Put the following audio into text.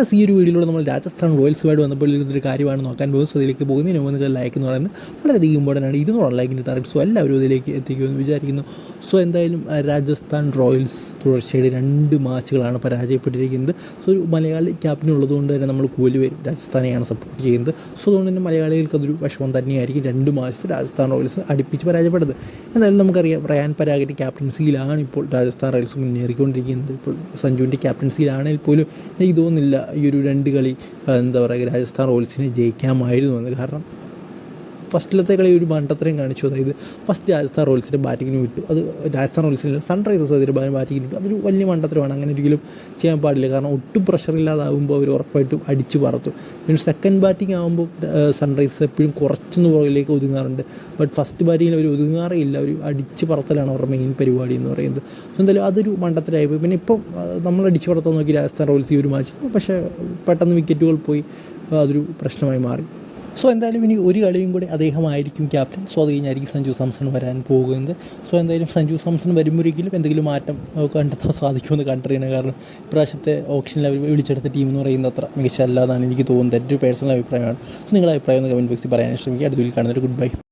Yes ഈ ഒരു വീഡിയോയിലൂടെ നമ്മൾ രാജസ്ഥാൻ റോയൽസുമായിട്ട് വന്നപ്പോൾ ഇതൊരു കാര്യമാണ് നോക്കാൻ പോകുന്നത്. സോ ഇതിലേക്ക് പോകുന്നതിന് മുമ്പ് നിങ്ങൾ ലൈക്ക് എന്ന് പറയുന്നത് വളരെയധികം ഇമ്പോർട്ടന്റ് ആണ്. ഇരുന്നൂറ് ലൈക്കിന്റെ ടാർഗറ്റ് സോ എല്ലാവരും ഇതിലേക്ക് എത്തിക്കുമെന്ന് വിചാരിക്കുന്നു. സോ എന്തായാലും രാജസ്ഥാൻ റോയൽസ് തുടർച്ചയായിട്ട് രണ്ട് മാച്ചുകളാണ് പരാജയപ്പെട്ടിരിക്കുന്നത്. സോ ഒരു മലയാളി ക്യാപ്റ്റൻ ഉള്ളതുകൊണ്ട് തന്നെ നമ്മൾ കൂലി വരും. രാജസ്ഥാനെയാണ് സപ്പോർട്ട് ചെയ്യുന്നത്. സോ അതുകൊണ്ട് തന്നെ മലയാളികൾക്ക് അതൊരു വിഷമം തന്നെയായിരിക്കും രണ്ട് മാച്ച് രാജസ്ഥാൻ റോയൽസ് അടുപ്പിച്ച് പരാജയപ്പെട്ടത് എന്തായാലും നമുക്കറിയാം റയാൻ പരാഗിന്റെ ക്യാപ്റ്റൻസിയിലാണ് ഇപ്പോൾ രാജസ്ഥാൻ റോയൽസ് മുന്നേറിക്കൊണ്ടിരിക്കുന്നത്. ഇപ്പോൾ സഞ്ജുവിന്റെ ക്യാപ്റ്റൻസിയിലാണെങ്കിൽ പോലും എനിക്ക് തോന്നുന്നില്ല ഈ ഒരു രണ്ട് കളി എന്താ പറയുക രാജസ്ഥാൻ റോയൽസിനെ ജയിക്കാമായിരുന്നു എന്ന്. കാരണം ഫസ്റ്റിലത്തെ കളി ഒരു മണ്ടത്തരം കാണിച്ചു. അതായത് ഫസ്റ്റ് രാജസ്ഥാൻ റോയൽസിന്റെ ബാറ്റിങ്ങിന് വിട്ടു. അത് രാജസ്ഥാൻ റോയൽസിന്റെ സൺറൈസേഴ്സ് അതിന്റെ ബാറ്റിങ്ങിന് വിട്ടു. അതൊരു വലിയ മണ്ടത്തരമാണ്. അങ്ങനെ ഒരിക്കലും ചെയ്യാൻ പാടില്ല. കാരണം ഒട്ടും പ്രഷറില്ലാതാവുമ്പോൾ അവർ ഉറപ്പായിട്ടും അടിച്ചു പറത്തു. പിന്നെ സെക്കൻഡ് ബാറ്റിംഗ് ആകുമ്പോൾ സൺറൈസേഴ്സ് എപ്പോഴും കുറച്ചൊന്ന് പുറകിലേക്ക് ഒതുങ്ങാറുണ്ട്. ബട്ട് ഫസ്റ്റ് ബാറ്റിങ്ങിൽ അവർ ഒതുങ്ങാറേ ഇല്ല. ഒരു അടിച്ച് പറത്തലാണ് അവരുടെ മെയിൻ പരിപാടി എന്ന് പറയുന്നത്. എന്തായാലും അതൊരു മണ്ടത്തരമായി പോയി പിന്നെ ഇപ്പം നമ്മൾ അടിച്ചു പറത്താൻ നോക്കി രാജസ്ഥാൻ റോയൽസ് ഈ ഒരു മാച്ച് പക്ഷേ പെട്ടെന്ന് വിക്കറ്റുകൾ പോയി അതൊരു പ്രശ്നമായി മാറി. സോ എന്തായാലും ഇനി ഒരു കളിയും കൂടി അദ്ദേഹമായിരിക്കും ക്യാപ്റ്റൻ സോ അത് കഴിഞ്ഞായിരിക്കും സഞ്ജു സാംസൺ വരാൻ പോകുന്നത്. സോ എന്തായാലും സഞ്ജു സാംസൺ വരുമ്പോഴെങ്കിലും എന്തെങ്കിലും മാറ്റം കണ്ടെത്താൻ സാധിക്കുമെന്ന് കണ്ടറിയണം കാരണം ഇപ്രാവശ്യത്തെ ഓപ്ഷനിൽ അവർ വിളിച്ചെടുത്ത ടീം എന്ന് പറയുന്നത് അത്ര മികച്ചല്ലാതാണ് എനിക്ക് തോന്നുന്നത്. എന്റെ ഒരു പേഴ്സണൽ അഭിപ്രായമാണ്. സോ നിങ്ങളുടെ അഭിപ്രായം ഒന്ന് കമന്റ് ബോക്സിൽ പറയാൻ ശ്രമിക്കുക. അടുത്ത വീട്ടിൽ കാണുന്നൊരു ഗുഡ് ബൈ